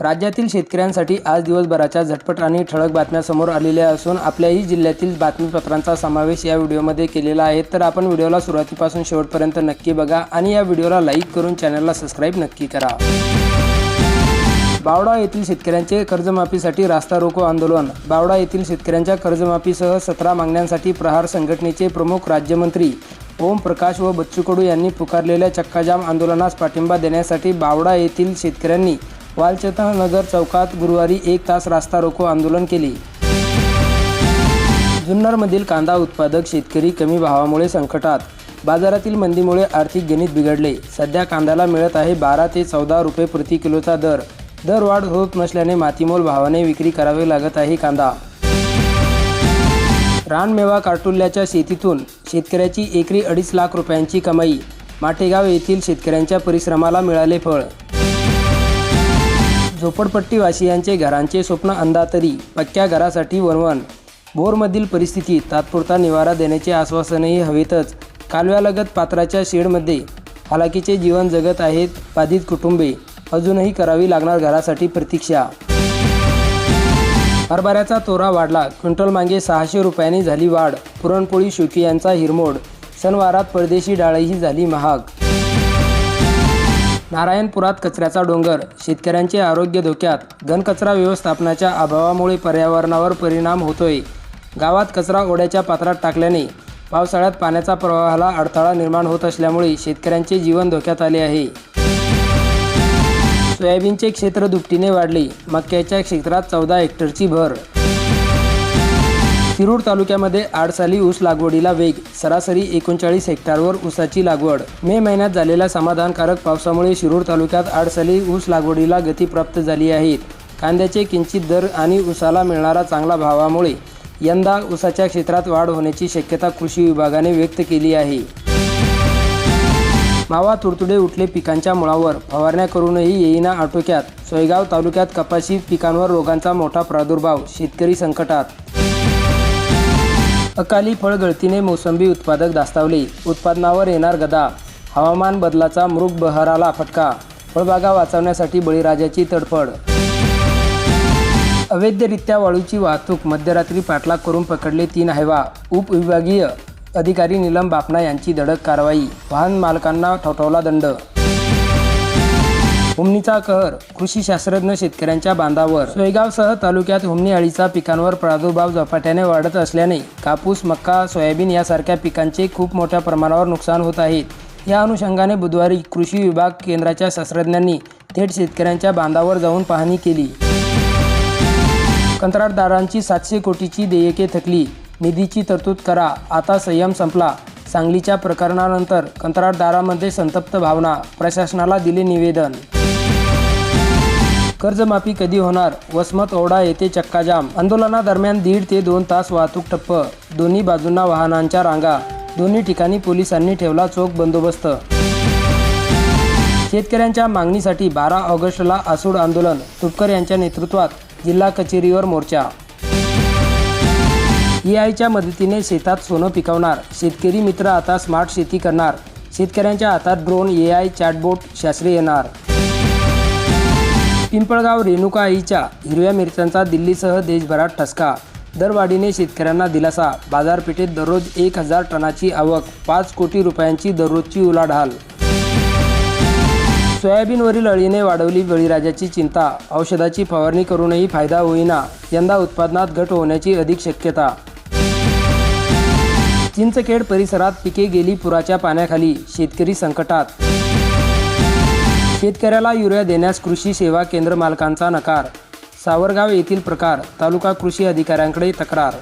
राज्यातील शेतकऱ्यांसाठी आज दिवसभराच्या झटपट आणि ठळक बातम्या समोर आलेल्या असून आपल्याही जिल्ह्यातील बातमीपत्रांचा समावेश या व्हिडिओमध्ये केलेला आहे. तर आपण व्हिडिओला सुरुवातीपासून शेवटपर्यंत नक्की बघा आणि या व्हिडिओला लाईक करून चॅनलला सबस्क्राईब नक्की करा. बावडा येथील शेतकऱ्यांचे कर्जमाफीसाठी रास्ता रोको आंदोलन. बावडा येथील शेतकऱ्यांच्या कर्जमाफीसह सतरा मागण्यांसाठी प्रहार संघटनेचे प्रमुख राज्यमंत्री ओम प्रकाश व बच्चू कडू यांनी पुकारलेल्या चक्काजाम आंदोलनास पाठिंबा देण्यासाठी बावडा येथील शेतकऱ्यांनी वालचंदनगर चौकात गुरुवारी एक तास रास्ता रोको आंदोलन केले. जुन्नरमधील कांदा उत्पादक शेतकरी कमी भावामुळे संकटात. बाजारातील मंदीमुळे आर्थिक गणित बिघडले. सध्या कांद्याला मिळत आहे बारा ते चौदा रुपये प्रति किलोचा दर. दर वाढ होत नसल्याने मातीमोल भावाने विक्री करावी लागत आहे कांदा. रानमेवा कार्टुल्याच्या शेतीतून शेतकऱ्याची एकरी अडीच लाख रुपयांची कमाई. माटेगाव येथील शेतकऱ्यांच्या परिश्रमाला मिळाले फळ. झोपडपट्टीवासियांचे घरांचे स्वप्न अंधातरी पक्क्या घरासाठी वणवण. बोरमधील परिस्थिती तात्पुरता निवारा देण्याचे आश्वासनही हवेतच. कालव्यालगत पात्राच्या शेडमध्ये हालाकीचे जीवन जगत आहेत बाधित कुटुंबे. अजूनही करावी लागणार घरासाठी प्रतीक्षा. हरभऱ्याचा तोरा वाढला. क्विंटल मागे सहाशे रुपयांनी झाली वाढ. पुरणपोळी शुकी यांचा हिरमोड. सणवारात परदेशी डाळही झाली महाग. नारायणपुरात कचऱ्याचा डोंगर शेतकऱ्यांचे आरोग्य धोक्यात घनकचरा व्यवस्थापनाच्या अभावामुळे पर्यावरणावर परिणाम होतोय. गावात कचरा ओढ्याच्या पात्रात टाकल्याने पावसाळ्यात पाण्याचा प्रवाहाला अडथळा निर्माण होत असल्यामुळे शेतकऱ्यांचे जीवन धोक्यात आले आहे. सोयाबीनचे क्षेत्र दुपटीने वाढले मक्याच्या क्षेत्रात चौदा हेक्टरची भर शिरूर तालुक्यामध्ये आडसाली ऊस लागवडीला वेग सरासरी एकोणचाळीस हेक्टरवर ऊसाची लागवड. मे महिन्यात झालेल्या समाधानकारक पावसामुळे शिरूर तालुक्यात आडसाली ऊस लागवडीला गती प्राप्त झाली आहे. कांद्याचे किंचित दर आणि ऊसाला मिळणारा चांगला भावामुळे यंदा ऊसाच्या क्षेत्रात वाढ होण्याची शक्यता कृषी विभागाने व्यक्त केली आहे. मावा तुडतुडे उठले पिकांच्या मुळावर फवारण्या करूनही येईना आटोक्यात. सोयगाव तालुक्यात कपाशी पिकांवर रोगांचा मोठा प्रादुर्भाव शेतकरी संकटात. अकाली फळगळतीने मोसंबी उत्पादक दास्तावले. उत्पादनावर येणार गदा. हवामान बदलाचा मृग बहाराला फटका. फळबागा वाचवण्यासाठी बळीराजाची तडफड. अवैधरित्या वाळूची वाहतूक मध्यरात्री पाठलाग करून पकडले तीन हैवा उपविभागीय अधिकारी निलम बापना यांची धडक कारवाई. वाहन मालकांना ठवठवला दंड. हुमणीचा कहर कृषी शास्त्रज्ञ शेतकऱ्यांच्या बांधावर. सोयगावसह तालुक्यात हुमणी अळीचा पिकांवर प्रादुर्भाव झपाट्याने वाढत असल्याने कापूस मक्का सोयाबीन यासारख्या पिकांचे खूप मोठ्या प्रमाणावर नुकसान होत आहे. या अनुषंगाने बुधवारी कृषी विभाग केंद्राच्या शास्त्रज्ञांनी थेट शेतकऱ्यांच्या बांधावर जाऊन पाहणी केली. कंत्राटदारांची सातशे कोटीची देयके थकली. निधीची तरतूद करा. आता संयम संपला. सांगलीच्या प्रकरणानंतर कंत्राटदारामध्ये संतप्त भावना प्रशासनाला दिले निवेदन. कर्जमाफी कधी होणार? वसमत ओढा येथे चक्काजाम. आंदोलनादरम्यान दीड ते दोन तास वाहतूक ठप्प. दोन्ही बाजूंना वाहनांच्या रांगा. दोन्ही ठिकाणी पोलिसांनी ठेवला चोख बंदोबस्त. शेतकऱ्यांच्या मागणीसाठी बारा ऑगस्टला आसूड आंदोलन तुपकर यांच्या नेतृत्वात जिल्हा कचेरीवर मोर्चा. ए आयच्या मदतीने शेतात सोनं पिकवणार. शेतकरी मित्र आता स्मार्ट शेती करणार. शेतकऱ्यांच्या हातात ड्रोन ए आय चॅटबोट शास्त्री येणार. पिंपळगाव रेणुका आईच्या हिरव्या मिरच्यांचा दिल्लीसह देशभरात ठसका. दरवाढीने शेतकऱ्यांना दिलासा. बाजारपेठेत दररोज एक हजार टनाची आवक पाच कोटी रुपयांची दररोजची उलाढाल. सोयाबीनवरील अळीने वाढवली बळीराजाची चिंता. औषधाची फवारणी करूनही फायदा होईना. यंदा उत्पादनात घट होण्याची अधिक शक्यता. चिंचखेड परिसरात पिके गेली पुराच्या पाण्याखाली. शेतकरी संकटात. शेतकऱ्याला युरिया देण्यास कृषी सेवा केंद्र मालकांचा नकार. सावरगाव येथील प्रकार तालुका कृषी अधिकाऱ्यांकडे तक्रार